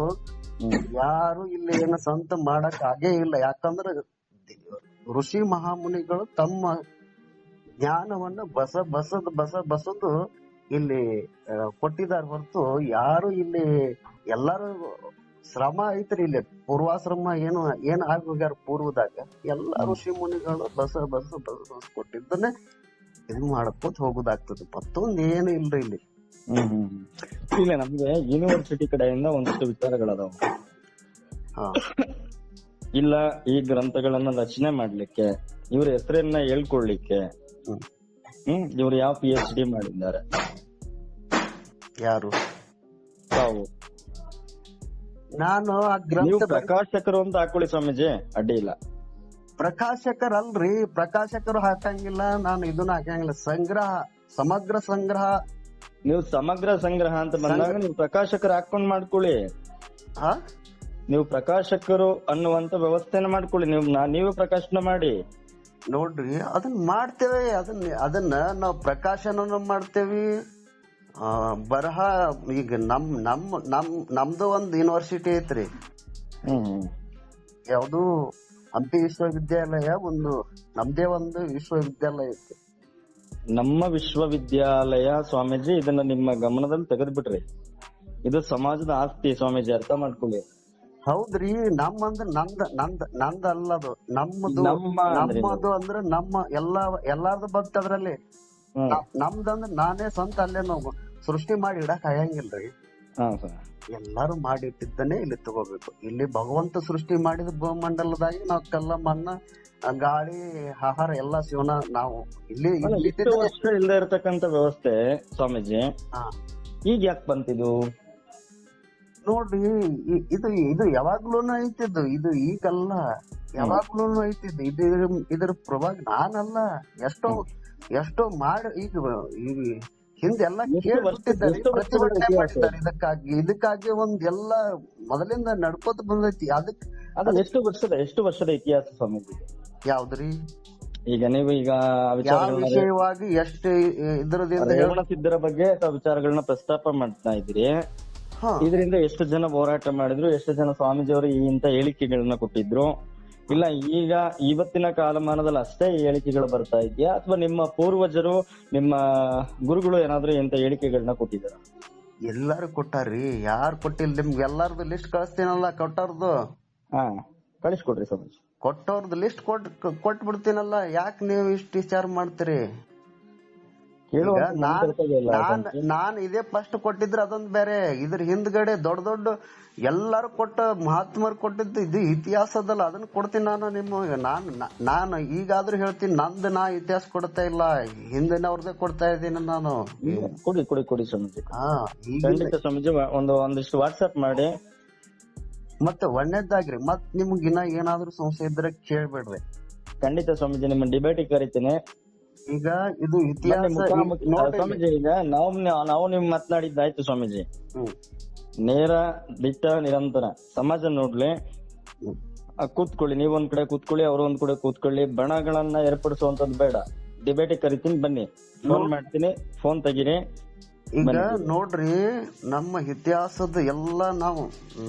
ಯಾರು ಇಲ್ಲಿ ಏನ ಸ್ವಂತ ಮಾಡಕ್ ಆಗೇ ಇಲ್ಲ. ಯಾಕಂದ್ರ ಋಷಿ ಮಹಾಮುನಿಗಳು ತಮ್ಮ ಜ್ಞಾನವನ್ನ ಬಸ ಬಸದ್ ಬಸ ಬಸದು ಇಲ್ಲಿ ಕೊಟ್ಟಿದ್ದಾರೆ ಕೊಟ್ಟಿದಾರ ಹೊರತು ಯಾರು ಇಲ್ಲಿ ಎಲ್ಲಾರು ಶ್ರಮ ಐತ್ರಿ ಇಲ್ಲಿ. ಪೂರ್ವಾಶ್ರಮ ಏನು ಏನ್ ಆಗೋಗ್ಯಾರ ಪೂರ್ವದಾಗ? ಎಲ್ಲಾ ಋಷಿ ಮುನಿಗಳು ಬಸ ಬಸ ಬಸ ಬಸ ಕೊಟ್ಟಿದ್ದನ್ನೇ ಇದು ಮಾಡ್ಕೋತ ಹೋಗುದಾಗ್ತದೆ. ಮತ್ತೊಂದ್ ಏನು ಇಲ್ರಿ ಇಲ್ಲಿ. ಇಲ್ಲ ನಮ್ಗೆ ಯೂನಿವರ್ಸಿಟಿ ಕಡೆಯಿಂದ ಒಂದಿಷ್ಟು ವಿಚಾರಗಳದಾವ. ಇಲ್ಲ ಈ ಗ್ರಂಥಗಳನ್ನ ರಚನೆ ಮಾಡ್ಲಿಕ್ಕೆ ಇವ್ರ ಹೆಸರನ್ನ ಹೇಳ್ಕೊಳ್ಲಿಕ್ಕೆ ಹ್ಮ್. ಹ್ಮ್ ಇವ್ರು ಯಾವ ಪಿ ಎಚ್ ಡಿ ಮಾಡಿದ್ದಾರೆ. ಯಾರು? ತಾವು. ನಾನು ಆ ನೀವು ಗ್ರಂಥ ಪ್ರಕಾಶಕರು ಅಂತ ಹಾಕೊಳ್ಳಿ ಸ್ವಾಮೀಜಿ ಅಡ್ಡಿ ಇಲ್ಲ. ಪ್ರಕಾಶಕರಲ್ರಿ ಪ್ರಕಾಶಕರು ಹಾಕಂಗಿಲ್ಲ ನಾನು ಇದನ್ನ ಹಾಕಂಗಿಲ್ಲ ಸಂಗ್ರಹ ಸಮಗ್ರ ಸಂಗ್ರಹ ನೀವು ಸಮಗ್ರ ಸಂಗ್ರಹ ಅಂತ ಬಂದಾಗ ನೀವು ಪ್ರಕಾಶಕರು ಹಾಕೊಂಡ್ ಮಾಡ್ಕೊಳ್ಳಿ. ಹಾ ನೀವು ಪ್ರಕಾಶಕರು ಅನ್ನುವಂತ ವ್ಯವಸ್ಥೆನ ಮಾಡ್ಕೊಳ್ಳಿ. ನೀವು ನಾ- ನೀವೇ ಪ್ರಕಾಶನ ಮಾಡಿ. ನೋಡ್ರಿ ಅದನ್ನ ಮಾಡ್ತೇವೆ. ಅದನ್ನ ಅದನ್ನ ನಾವು ಪ್ರಕಾಶನ ಮಾಡ್ತೇವಿ. ಆ, ಬರಹ ಈಗ ನಮ್ ನಮ್ ನಮ್ ನಮ್ದು ಒಂದ್ ಯೂನಿವರ್ಸಿಟಿ ಐತ್ರಿ. ಹ್ಮ್. ಯಾವ್ದು ಹಂಪಿ ವಿಶ್ವವಿದ್ಯಾಲಯ ಒಂದು ನಮ್ದೇ ಒಂದು ವಿಶ್ವವಿದ್ಯಾಲಯ ಐತಿ ನಮ್ಮ ವಿಶ್ವವಿದ್ಯಾಲಯ ಸ್ವಾಮೀಜಿ ಇದನ್ನ ನಿಮ್ಮ ಗಮನದಲ್ಲಿ ತೆಗೆದ್ಬಿಟ್ರಿ. ಇದು ಸಮಾಜದ ಆಸ್ತಿ ಸ್ವಾಮೀಜಿ ಅರ್ಥ ಮಾಡ್ಕೊಳ್ಳಿ. ಹೌದ್ರಿ ನಮ್ಮಂದ್ರ ನಂದ ನಂದ ನಂದ ಅಲ್ಲದು. ನಮ್ಮದು ನಮ್ಮ ನಮ್ಮದು ಅಂದ್ರೆ ನಮ್ಮ ಎಲ್ಲಾ ಎಲ್ಲಾರ್ದು ಬಂತ ಅದ್ರಲ್ಲಿ. ನಮ್ದಂದ್ರ ನಾನೇ ಸ್ವಂತ ಅಲ್ಲೇ ನಾವು ಸೃಷ್ಟಿ ಮಾಡಿ ಇಡಕ್ ಆಗಂಗಿಲ್ರಿ ಎಲ್ಲಾರು ಮಾಡಿ ಇಟ್ಟಿದ್ದನ್ನೇ ಇಲ್ಲಿ ತಗೋಬೇಕು. ಇಲ್ಲಿ ಭಗವಂತ ಸೃಷ್ಟಿ ಮಾಡಿದ ಭೂಮಂಡಲದಾಗಿ ನಾವು ಕಲ್ಲ ಮಣ್ಣ ಆ ಗಾಳಿ ಆಹಾರ ಎಲ್ಲಾ ಜೀವನ ನಾವು ಇಲ್ಲಿ ಇಷ್ಟು ಇಟ್ಟಿದ್ದನ್ನೇ- ವರ್ಷ ಇಲ್ಲದೆ ಇರತಕ್ಕಂತ ವ್ಯವಸ್ಥೆ ಸ್ವಾಮೀಜಿ. ಈಗ ಯಾಕೆ ಬಂತಿದು ನೋಡ್ರಿ ಇದು ಇದು ಯಾವಾಗ್ಲೂನು ಐತಿದ್ದು. ಇದು ಈಗಲ್ಲ. ಯಾವಾಗ್ಲೂನು ಐತಿದ್ದು. ಇದು ಇದ್ರ ಪ್ರಭಾವ ನಾನಲ್ಲ. ಎಷ್ಟೋ ಎಷ್ಟೋ ಮಾಡಿ ಈಗ ಈಗ? ಹಿಂದೆಲ್ಲ ಇದಕ್ಕಾಗಿ ಇದಕ್ಕಾಗಿ ಒಂದ್ ಎಲ್ಲ ಮೊದಲಿಂದ ನಡ್ಕೋತ ಬಂದೈತಿ. ಅದಕ್ಕೆ ಅದು ಎಷ್ಟು ವರ್ಷದ ಎಷ್ಟು ವರ್ಷದ ಇತಿಹಾಸ ಸ್ವಾಮೀಜಿ? ಯಾವ್ದ್ರಿ? ಈಗ ನೀವು ಈಗ ಆ ಯಾವ ವಿಚಾರಗಳನ್ನ ವಿಷಯವಾಗಿ ಎಷ್ಟು ಇದ್ರದಿಂದ ರೇವಣ ಬಗ್ಗೆ ವಿಚಾರಗಳನ್ನ ಪ್ರಸ್ತಾಪ ಮಾಡ್ತಾ ಇದ್ದೀರಿ. ಹಾ. ಇದರಿಂದ ಎಷ್ಟು ಜನ ಹೋರಾಟ ಮಾಡಿದ್ರು ಎಷ್ಟು ಜನ ಸ್ವಾಮೀಜಿಯವರು ಈ ಇಂತ ಹೇಳಿಕೆಗಳನ್ನ ಕೊಟ್ಟಿದ್ರು? ಇಲ್ಲ ಈಗ ಇವತ್ತಿನ ಕಾಲಮಾನದಲ್ಲಿ ಅಷ್ಟೇ ಈ ಹೇಳಿಕೆಗಳು ಬರ್ತಾ ಇದೆಯಾ? ಅಥವಾ ನಿಮ್ಮ ಪೂರ್ವಜರು ನಿಮ್ಮ ಗುರುಗಳು ಏನಾದ್ರು ಇಂತ ಹೇಳಿಕೆಗಳನ್ನ ಕೊಟ್ಟಿದ್ದಾರ? ಎಲ್ಲಾರು ಕೊಟ್ಟಾರ್ರಿ. ಯಾರು ಕೊಟ್ಟಿಲ್ಲ? ನಿಮ್ಗೆ ಎಲ್ಲಾರ್ದು ಲಿಸ್ಟ್ ಕಳಿಸ್ತೀನಲ್ಲ ಕೊಟ್ಟಾರ್ದು ಹಾ ಕಳಿಸ್ಕೊಡ್ರಿ ಸ್ವಾಮೀಜಿ. ಕೊಟ್ಟವ್ರದ್ದು ಲಿಸ್ಟ್ ಕೊಟ್ ಕೊಟ್ ಬಿಡ್ತೀನಲ್ಲ ಯಾಕೆ ನೀವು ಇಷ್ಟು ವಿಚಾರ ಮಾಡ್ತೀರಿ? ನಾನ್ ಇದೇ ಫಸ್ಟ್ ಕೊಟ್ಟಿದ್ರೆ ಅದೊಂದ್ ಬೇರೆ. ಇದ್ರ ಹಿಂದ್ಗಡೆ ದೊಡ್ಡ ದೊಡ್ಡ ಎಲ್ಲಾರು ಕೊಟ್ಟ ಮಹಾತ್ಮರು ಕೊಟ್ಟಿದ್ದು ಇದು ಇತಿಹಾಸದಲ್ಲ ಅದನ್ನ ಕೊಡ್ತೀನಿ ನಾನು ನಿಮ್ಮ ನಾನ್ ನಾನು ಈಗಾದ್ರೂ ಹೇಳ್ತೀನಿ ನಂದು ನಾ ಇತಿಹಾಸ ಕೊಡ್ತಾ ಇಲ್ಲ. ಹಿಂದಿನ ಅವ್ರದೇ ಕೊಡ್ತಾ ಇದ್ದೀನಿ ನಾನು. ಕೊಡಿ ಕೊಡಿ ಕೊಡಿ ಸ್ವಾಮೀಜಿ. ಹಾ ಒಂದು ಒಂದಿಷ್ಟು ವಾಟ್ಸ್ಆಪ್ ಮಾಡಿ. ಮತ್ತೆ ಒಳ್ಳೇದಾಗ್ರಿ. ಮತ್ ನಿಮ್ಗೆ ಇನ್ನ ಏನಾದ್ರೂ ಸಮಸ್ಯೆ ಇದ್ರೆ ಕೇಳ್ಬೇಡ್ರಿ. ಖಂಡಿತ ಸ್ವಾಮೀಜಿ ನಿಮ್ಮ ಡಿಬೇಟ್ ಕರಿತೀನಿ. ಈಗ ಇದು ಇತಿಹಾಸ ಮುಖಾಮುಖಿ- ನೋಡ್ರಿ ಸ್ವಾಮೀಜಿ ಈಗ ನಾವು ನಾವು ನಿಮ್ ಮಾತನಾಡಿದ್ದಾಯ್ತು ಸ್ವಾಮೀಜಿ. ಹ್ಮ್. ನೇರ ದಿಟ್ಟ ನಿರಂತರ. ಸಮಾಜ ನೋಡ್ಲಿ. ಹ್ಮ್. ಆ, ಕೂತ್ಕೊಳ್ಳಿ. ನೀವ್ ಒಂದ್ ಕಡೆ ಕೂತ್ಕೊಳ್ಳಿ ಅವ್ರ ಒಂದ್ ಕಡೆ ಕೂತ್ಕೊಳ್ಳಿ. ಬಣಗಳನ್ನ ಏರ್ಪಡಿಸುವಂತದ್ ಬೇಡ. ಡಿಬೇಟ್ ಕರಿತೀನಿ. ಬನ್ನಿ. ಫೋನ್ ಮಾಡ್ತೀನಿ. ಫೋನ್ ತೆಗೀರಿ. ಈಗ ನೋಡ್ರಿ ನಮ್ಮ ಇತಿಹಾಸದ ಎಲ್ಲಾ ನಾವು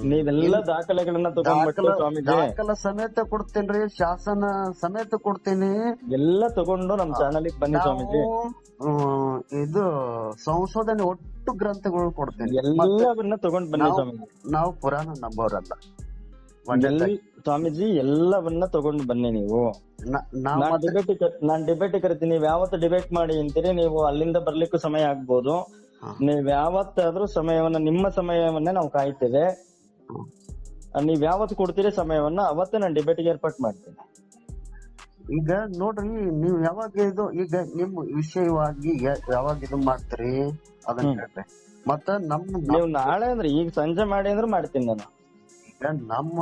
ನೀವೆಲ್ಲ ದಾಖಲೆಗಳನ್ನ ದಾಖಲ ಸಮೇತ ಕೊಡ್ತೇನ್ರಿ ಶಾಸನ ಸಮೇತ ಕೊಡ್ತೀನಿ. ಎಲ್ಲ ತಗೊಂಡು ನಮ್ ಚಾನಲ್ ಬನ್ನಿ ಸ್ವಾಮೀಜಿ. ಇದು ಸಂಶೋಧನೆ ಒಟ್ಟು ಗ್ರಂಥಗಳು ಕೊಡ್ತೇನೆ. ಎಲ್ಲವನ್ನ ತಗೊಂಡ್ ಬನ್ನಿ ಸ್ವಾಮೀಜಿ. ನಾವು ಪುರಾಣ ನಂಬೋರಲ್ಲ ಸ್ವಾಮೀಜಿ ಎಲ್ಲವನ್ನ ತಗೊಂಡ್ ಬನ್ನಿ ನೀವು. ನ- ನಾನ್ ಡಿಬೇಟ್ ನಾನ್ ಡಿಬೇಟ್ ಕರಿತೀನಿ. ನೀವು ಯಾವತ್ತು ಡಿಬೇಟ್ ಮಾಡಿ ಅಂತೀರಿ ನೀವು ಅಲ್ಲಿಂದ ಬರ್ಲಿಕ್ಕೂ ಸಮಯ ಆಗ್ಬೋದು. ನೀವ್ ಯಾವತ್ತಾದ್ರೂ ಸಮಯವನ್ನ ನಿಮ್ಮ ಸಮಯವನ್ನೇ ನಾವು ಕಾಯ್ತೇವೆ. ನೀವ್ ಯಾವತ್ತು ಕೊಡ್ತೀರಿ ಸಮಯವನ್ನ ಅವತ್ತೇ ನಾನು ಡಿಬೇಟ್ಗೆ ಏರ್ಪಾಟ್ ಮಾಡ್ತೇನೆ. ಈಗ ನೋಡ್ರಿ ನೀವ್ ಯಾವಾಗ ಇದು ಈಗ ನಿಮ್ ವಿಷಯವಾಗಿ ಯಾವಾಗ ಇದು ಮಾಡ್ತೀರಿ? ಅದನ್ನ. ಹೇಳ್ರಿ. ಮತ್ತ ನಮ್ ನೀವು ನಾಳೆ ಅಂದ್ರೆ ಈಗ ಸಂಜೆ ಮಾಡಿ ಅಂದ್ರೆ ಮಾಡ್ತೀನಿ ನಾನು. ಈಗ ನಮ್ಮ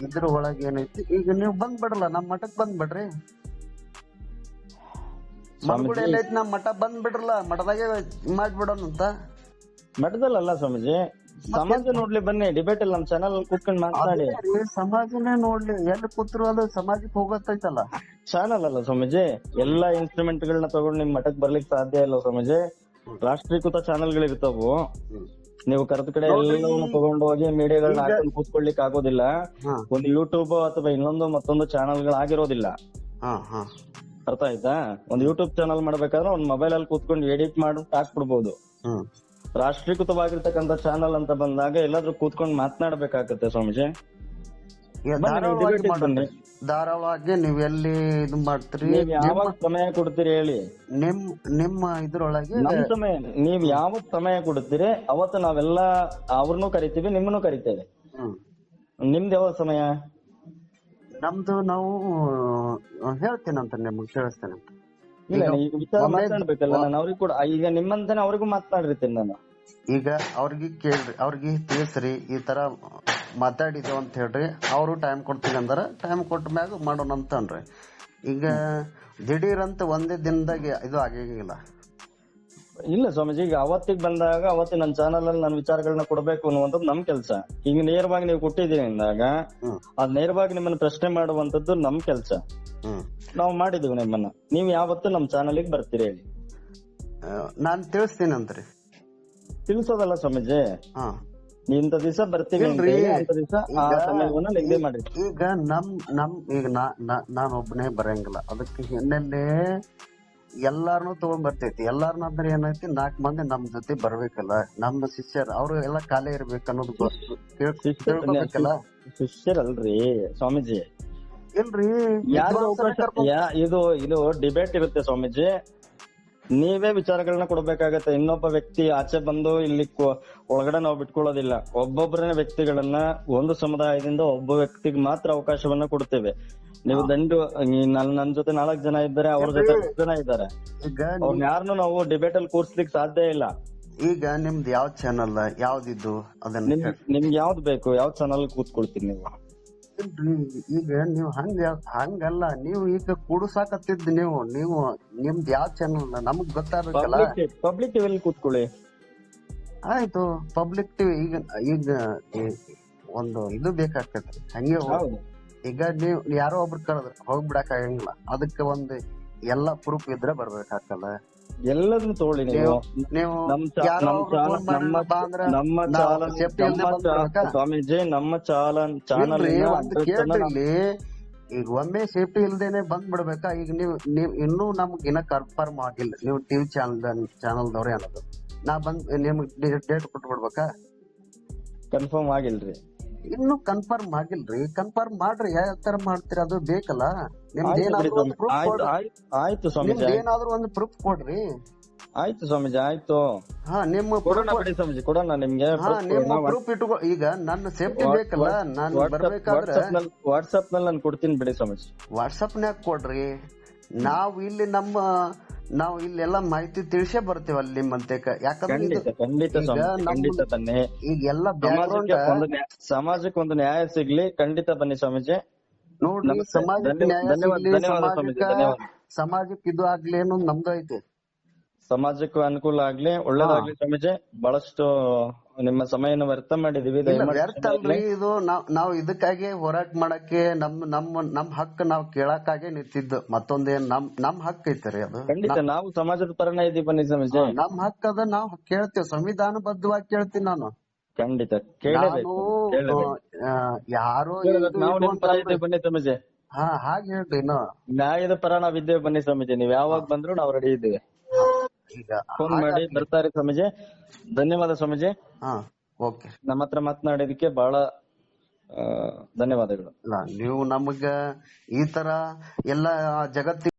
ಇದ್ರ ಒಳಗೆ ಏನೈತಿ ಈಗ ನೀವು ಬಂದ್ಬಿಡ್ರಲ್ಲ ನಮ್ಮ ಮಠಕ್ ಬಂದ್ಬಿಡ್ರಿ. ಎಲ್ಲೈತಿ ನಮ್ ಮಠ ಬಂದ್ಬಿಡ್ರಲ್ಲ ಮಠದಾಗೆ ಮಾಡ್ಬಿಡೋಣ ಅಂತ. ಮಠದಲ್ಲ ಸ್ವಾಮೀಜಿ? ಸಮಾಜ ನೋಡ್ಲಿ ಬನ್ನಿ ಡಿಬೇಟ್ ಅಲ್ಲಿ ನಮ್ ಚಾನಲ್ ಕೂತ್ಕೊಂಡ್ ಮಾತನಾಡಿ ಅದೇ ಸಮಾಜನೇ ನೋಡ್ಲಿ ಎಲ್ಲಿ ಕೂತ್ರು ಅದು ಸಮಾಜಕ್ಕೆ ಹೋಗತ್ತೈತಲ್ಲ. ಚಾನಲ್ ಅಲ್ಲ ಸ್ವಾಮೀಜಿ ಎಲ್ಲಾ ಇನ್ಸ್ಟ್ರೂಮೆಂಟ್ ಗಳನ್ನ ತಗೊಂಡು ನಿಮ್ ಮಠಕ್ ಬರ್ಲಿಕ್ಕೆ ಸಾಧ್ಯ ಇಲ್ಲ ಸ್ವಾಮೀಜಿ. ರಾಷ್ಟ್ರೀಕೃತ ಚಾನೆಲ್ ಗಳಿರ್ತಾವು. ನೀವು ಕರೆದ ಕಡೆ ಎಲ್ಲವನ್ನು ತಗೊಂಡು ಹೋಗಿ ಮೀಡಿಯಾಗಳನ್ನ ಹಾಕೊಂಡು ಕೂತ್ಕೊಳ್ಳಿಕ್ ಆಗೋದಿಲ್ಲ. ಒಂದು ಯೂಟ್ಯೂಬ್ ಅಥವಾ ಇನ್ನೊಂದು ಮತ್ತೊಂದು ಚಾನೆಲ್ ಹಾ. ಅರ್ಥ ಆಯ್ತಾ? ಒಂದು ಯೂಟ್ಯೂಬ್ ಚಾನಲ್ ಮಾಡ್ಬೇಕಾದ್ರೆ ಒಂದ್ ಮೊಬೈಲ್ ಅಲ್ಲಿ ಕೂತ್ಕೊಂಡು ಎಡಿಟ್ ಮಾಡಿ ಹಾಕ್ಬಿಡ್ಬೋದು. ಹ್ಮ್. ರಾಷ್ಟ್ರೀಕೃತವಾಗಿರ್ತಕ್ಕಂಥ ಚಾನಲ್ ಅಂತ ಬಂದಾಗ ಎಲ್ಲಾದ್ರೂ ಕೂತ್ಕೊಂಡು ಮಾತನಾಡ್ಬೇಕಾಗತ್ತೆ ಸ್ವಾಮೀಜಿ. ಈಗ ಬನ್ನಿ, ನೀವು ಧಾರಾಳವಾಗಿ debate ಗೆ ಮಾಡೋಣ ಬನ್ನಿ. ಧಾರಾಳವಾಗಿ ನೀವ್ ಎಲ್ಲಿ ಇದು ಮಾಡ್ತೀರಿ? ನೀವ್ ಯಾವಾಗ ಸಮಯ ಕೊಡ್ತೀರಿ ಹೇಳಿ. ನಿಮ್ ನಿಮ್ಮ ಇದ್ರೊಳಗೆ ನಮ್ ಸಮಯ ನೀವ್ ಯಾವ ಸಮಯ ಕೊಡ್ತೀರಿ ಅವತ್ತು ನಾವೆಲ್ಲ ಅವ್ರನ್ನೂ ಕರಿತೀವಿ ನಿಮ್ಮನ್ನು ಕರಿತೇವೆ. ಹ್ಮ್. ನಿಮ್ದು ಯಾವ ಸಮಯ? ನಮ್ದು ನಾವು ಆ, ಹೇಳ್ತೇನಂತ ನಿಮ್ಗೆ ತಿಳಿಸ್ತೇನೆ. ಈಗ ಈಗ ವಿಚಾರ ಒಮ್ಮೆ- ಮಾತಾಡ್ಬೇಕಲ್ಲ ನಾನು ಅವ್ರಿಗೆ ಕೂಡ ಈಗ ನಿಮ್ಮಂತಾನೆ ಅವ್ರಿಗೂ ಮಾತನಾಡಿರ್ತೀನಿ ನಾನು. ಈಗ ಅವ್ರಿಗೆ ಕೇಳ್ರಿ ಅವ್ರಿಗೆ ತಿಳಿಸ್ರಿ ಈ ತರ ಮಾತಾಡಿದೇವ್ ಅಂತ ಹೇಳ್ರಿ. ಅವರು ಟೈಮ್ ಕೊಡ್ತೀನಿ ಅಂದ್ರ ಟೈಮ್ ಕೊಟ್ಟ ಮ್ಯಾಗ ಮಾಡೋಣ ಅಂತ ಅನ್ರಿ ಈಗ ದಿಢೀರ್ ಅಂತ ಒಂದೇ ದಿನದಾಗ ಇದು ಆಗಂಗಿಲ್ಲ. ಇಲ್ಲ ಸ್ವಾಮೀಜಿ ಈಗ ಅವತ್ತಿಗೆ ಬಂದಾಗ ಅವತ್ತಿನ ನನ್ನ ಚಾನಲ್ ಅಲ್ಲಿ ನನ್ನ ವಿಚಾರಗಳನ್ನ ಕೊಡ್ಬೇಕು ಅನ್ನುವಂಥದ್ದು ನಮ್ ಕೆಲಸ. ಈಗ ನೇರವಾಗಿ ನೀವು ಕೊಟ್ಟಿದ್ದೀರಿ ಅಂದಾಗ ಅದ್ ನೇರವಾಗಿ ನಿಮ್ಮನ್ನ ಪ್ರಶ್ನೆ ಮಾಡುವಂತದ್ದು ನಮ್ ಕೆಲಸ. ನಾವು ಮಾಡಿದೀವಿ ನಿಮ್ಮನ್ನ. ನೀವು ಯಾವತ್ತು ನಮ್ ಚಾನಲ್ ಬರ್ತೀರಿ ಹೇಳಿ. ನಾನ್ ತಿಳಿಸ್ತೀನಿ ಅಂತ್ರಿ ತಿಳಿಸೋದಲ್ಲ ಸ್ವಾಮೀಜಿ? ಇಂತ ದಿವಸ ಬರ್ತೀವಿ ಈಗ- ನಿಗದಿ ನಮ್ ನಮ್ ಈಗ ನಾ ನಾ- ಒಬ್ಬನೇ ಬರಂಗಿಲ್ಲ. ಅದಕ್ಕೆ ಹಿನ್ನೆಲೆ ಎಲ್ಲಾರನು ತಗೊಂಡ್ ಬರ್ತೈತಿ. ಎಲ್ಲಾರನ್ನ ಅಂದ್ರೆ ಏನೈತಿ ನಾಲ್ಕ್ ಮಂದಿ ನಮ್ ಜೊತೆ ಬರ್ಬೇಕಲ್ಲ. ನಮ್ಮ ಶಿಷ್ಯರ್ ಅವ್ರು ಎಲ್ಲ ಖಾಲಿ ಇರ್ಬೇಕು ಅನ್ನೋದು ಗೊತ್ತು. ತಿಳ್ಕೊಬೇಕಲ್ಲ? ಶಿಷ್ಯರಲ್ರಿ ಸ್ವಾಮೀಜಿ. ಇಲ್ರಿ ಯಾರು ಇದು ಇದು ಡಿಬೇಟ್ ಇರುತ್ತೆ ಸ್ವಾಮೀಜಿ. ನೀವೇ ವಿಚಾರಗಳನ್ನ ಕೊಡ್ಬೇಕಾಗತ್ತೆ. ಇನ್ನೊಬ್ಬ ವ್ಯಕ್ತಿ ಆಚೆ ಬಂದು ಇಲ್ಲಿ ಒಳಗಡೆ ನಾವು ಬಿಟ್ಕೊಳ್ಳೋದಿಲ್ಲ. ಒಬ್ಬೊಬ್ಬರನೇ ವ್ಯಕ್ತಿಗಳನ್ನ ಒಂದು ಸಮುದಾಯದಿಂದ ಒಬ್ಬ ವ್ಯಕ್ತಿಗೆ ಮಾತ್ರ ಅವಕಾಶವನ್ನ ಕೊಡ್ತೇವೆ. ನೀವು ದಂಡು ನನ್ ಜೊತೆ ನಾಲ್ಕ್ ಜನ ಇದ್ದಾರೆ ಅವ್ರ ಜೊತೆ ಜನ ಇದ್ದಾರೆ. ಅವ್ರನ್ನ ಯಾರನ್ನು ನಾವು ಡಿಬೇಟ್ ಅಲ್ಲಿ ಕೂರ್ಸ್ಲಿಕ್ಕೆ ಸಾಧ್ಯ ಇಲ್ಲ. ಈಗ ನಿಮ್ದು ಯಾವ ಚಾನಲ್ ಯಾವ್ದಿದ್ದು ಅದನ್ನ ನಿಮ್ಗೆ ಯಾವ್ದು ಬೇಕು? ಯಾವ ಚಾನಲ್ ಕೂತ್ಕೊಳ್ತೀನಿ ನೀವು? ಇಲ್ರಿ ಈಗ ನೀವು ಹಂಗ ಹಂಗಲ್ಲ ನೀವು ಈಗ ಕೂಡ್ಸಾಕತ್ತಿದ್ ನೀವು ನೀವು ನಿಮ್ದು ಯಾವ ಚಾನಲ್ ನಮಗ್ ಗೊತ್ತಾಗಲ್ಲ ಪಬ್ಲಿಕ್ ಟಿವಿ ಟಿವಿಲಿ ಕೂತ್ಕೊಳ್ಳಿ. ಆಯ್ತು ಪಬ್ಲಿಕ್ ಟಿವಿ ಈಗ ಈಗ ಒಂದು ಇದು ಬೇಕಾಗ್ತೈತಿ ಹಂಗೆ ಹೋಗ್- ಈಗ ನೀವು ಯಾರೋ ಒಬ್ರು ಕರೆದ್ರ ಹೋಗ್ಬಿಡಕ್ ಆಗಂಗಿಲ್ಲ. ಅದಕ್ಕೆ ಒಂದು ಎಲ್ಲಾ ಪ್ರೂಫ್ ಇದ್ರೆ ಬರ್ಬೇಕಾಗಲ್ಲ ಎಲ್ಲದನ್ನು ತಗೊಳ್ಳಿ ನೀವು. ನೀವು ನಮ್ಮ ಚಾಲನ್ ಸ್ವಾಮೀಜಿ ನಮ್ಮ ಚಾಲನ್ ಚಾನಲ್ ಈಗ ಒಮ್ಮೆ ಸೇಫ್ಟಿ ಇಲ್ದೇನೆ ಬಂದ್ ಬಿಡ್ಬೇಕಾ ಈಗ ನೀವು ನೀವ್ ಇನ್ನೂ ನಮ್ಗೆ ಇನ್ನ ಕನ್ಫರ್ಮ್ ಆಗಿಲ್ಲ. ನೀವು ಟಿವಿ ಚಾನಲ್ ಚಾನಲ್ದವ್ರೆ ಅನ್ನೋದು. ನಾ ಬಂದ್ ನಿಮ್ಗೆ ಡೇಟ್ ಕೊಟ್ಟು ಬಿಡ್ಬೇಕಾ ಕನ್ಫರ್ಮ್ ಆಗಿಲ್ರಿ. ಇನ್ನು ಕನ್ಫರ್ಮ್ ಆಗಿಲ್ರಿ. ಕನ್ಫರ್ಮ್ ಮಾಡ್ರಿ ಯಾವ ತರ ಮಾಡ್ತೀರಿ ಅದು ಬೇಕಲ್ಲ. ನಿಮ್ದು ಏನಾದ್ರು ಒಂದು. ಪ್ರೂಫ್ ಆಯ್ತು ಕೊಡ್ರಿ. ಆಯ್ತು ಆಯ್ತು ಸ್ವಾಮೀಜಿ ನಿಮ್ದು ಆಯ್ತು. ಏನಾದ್ರು ಒಂದು ಪ್ರೂಫ್ ಕೊಡ್ರಿ. ಆಯ್ತು ಸ್ವಾಮೀಜಿ ಆಯ್ತು. ಹಾ ನಿಮ್ಮ ಕೊಡೋಣ proof- ಬಿಡಿ ಸ್ವಾಮೀಜಿ ಕೊಡೋಣ ನಿಮ್ಗೆ ಹಾ ನಿಮ್ಮ ಪ್ರೂಫ್ ಇಟ್ಕೊ ಈಗ ನನ್ನ ಸೇಫ್ಟಿ ಬೇಕಲ್ಲ ನಾನು ಬರ್ಬೇಕಾದ್ರೆ ವಾಟ್ಸ್ಆಪ್ನಲ್ಲಿ ನಾನು ಕೊಡ್ತೀನಿ ಬಿಡಿ ಸ್ವಾಮೀಜಿ. ವಾಟ್ಸಪ್ನ್ಯಾಗ ಕೊಡ್ರಿ. ನಾವು ಇಲ್ಲಿ ನಮ್ಮ ನಾವು ಇಲ್ಲೆಲ್ಲ ಮಾಹಿತಿ ತಿಳಿಸೇ ಬರ್ತೀವಿ ಅಲ್ಲಿ ನಿಮ್ಮಂತೆಕ ಯಾಕಂದ್ರೆ ಇದು ಖಂಡಿತ ಖಂಡಿತ ಈಗ ಸ್ವಾಮೀಜಿ ನಮ್ಮ- ಖಂಡಿತ ಬನ್ನಿ ಈಗ ಎಲ್ಲ ಸಮಾಜಕ್ಕೆ ಒಂದು ನ್ಯಾಯ- ಸಮಾಜಕ್ಕೆ ಒಂದು ನ್ಯಾಯ ಸಿಗ್ಲಿ ಖಂಡಿತ ಬನ್ನಿ ಸ್ವಾಮೀಜಿ. ನೋಡ್ರಿ ನಮಸ್ತೆ. ಸಮಾಜಕ್ಕೆ ನ್ಯಾಯ ಧನ್ಯವಾದ- ಸಿಗ್ಲಿ ಧನ್ಯವಾದ ಸ್ವಾಮೀಜಿ, ಸಮಾಜಕ್ಕ ಧನ್ಯವಾದ. ಸಮಾಜಕ್ಕೆ ಇದು ಆಗ್ಲಿ ಅನ್ನೋದು ನಮ್ದು ಐತಿ. ಸಮಾಜಕ್ಕೂ ಅನುಕೂಲ ಆಗ್ಲಿ ಒಳ್ಳೇದಾಗ್ಲಿ ಸ್ವಾಮೀಜಿ. ಬಹಳಷ್ಟು ನಿಮ್ಮ ಸಮಯನ ವ್ಯರ್ಥ ಮಾಡಿದೀವಿ ವ್ಯರ್ಥ ಅಲ್ರಿ ಇದು ನಾವ್ ನಾವ್ ಇದಕ್ಕಾಗಿ ಹೋರಾಟ ಮಾಡಕ್ಕೆ ನಮ್ ನಮ್ಮ ನಮ್ ಹಕ್ಕ್ ನಾವ್ ಕೇಳಕ್ಕಾಗೆ ನಿಂತಿದ್ದು. ಮತ್ತೊಂದೇನ್ ನಮ್ ನಮ್ ಹಕ್ಕ್ ಐತ್ರಿ ಅದು. ಖಂಡಿತ ನಾವು ಸಮಾಜದ ಪರನ ಇದೀವಿ ಬನ್ನಿ ಸ್ವಾಮೀಜಿ. ನಮ್ ಹಕ್ಕ್ ಅದ ನಾವ್ ಕೇಳ್ತೇವೆ ಸಂವಿಧಾನಬದ್ಧವಾಗಿ ಕೇಳ್ತೀನಿ ನಾನು. ಖಂಡಿತ ಕೇಳಬೇಕು ಯಾರೋ ನಾವು ಇದು ನಿಮ್ ಪರ ಇದ್ದೀವಿ ಬನ್ನಿ ಸ್ವಾಮೀಜಿ. ಹಾ ಹಾಗೆ ಹೇಳ್ರಿ ನ್ಯಾಯದ ಪರ ನಾವ್ ಇದ್ದೇವೆ ಬನ್ನಿ ಸ್ವಾಮೀಜಿ. ನೀವ್ ಯಾವಾಗ ಬಂದ್ರು ನಾವು ರೆಡಿ ಇದ್ದೀವಿ. ಫೋನ್ ಮಾಡಿ ಬರ್ತಾರೆ ಸ್ವಾಮೀಜಿ. ಧನ್ಯವಾದ ಸ್ವಾಮೀಜಿ. ಹಾ ಓಕೆ. ನಮ್ಮ ಹತ್ರ ಮಾತನಾಡಿದಕ್ಕೆ ಬಹಳ ಧನ್ಯವಾದಗಳು. ಇಲ್ಲ ನೀವು ನಮಗ ಈ ತರ ಎಲ್ಲ ಜಗತ್ತಿನ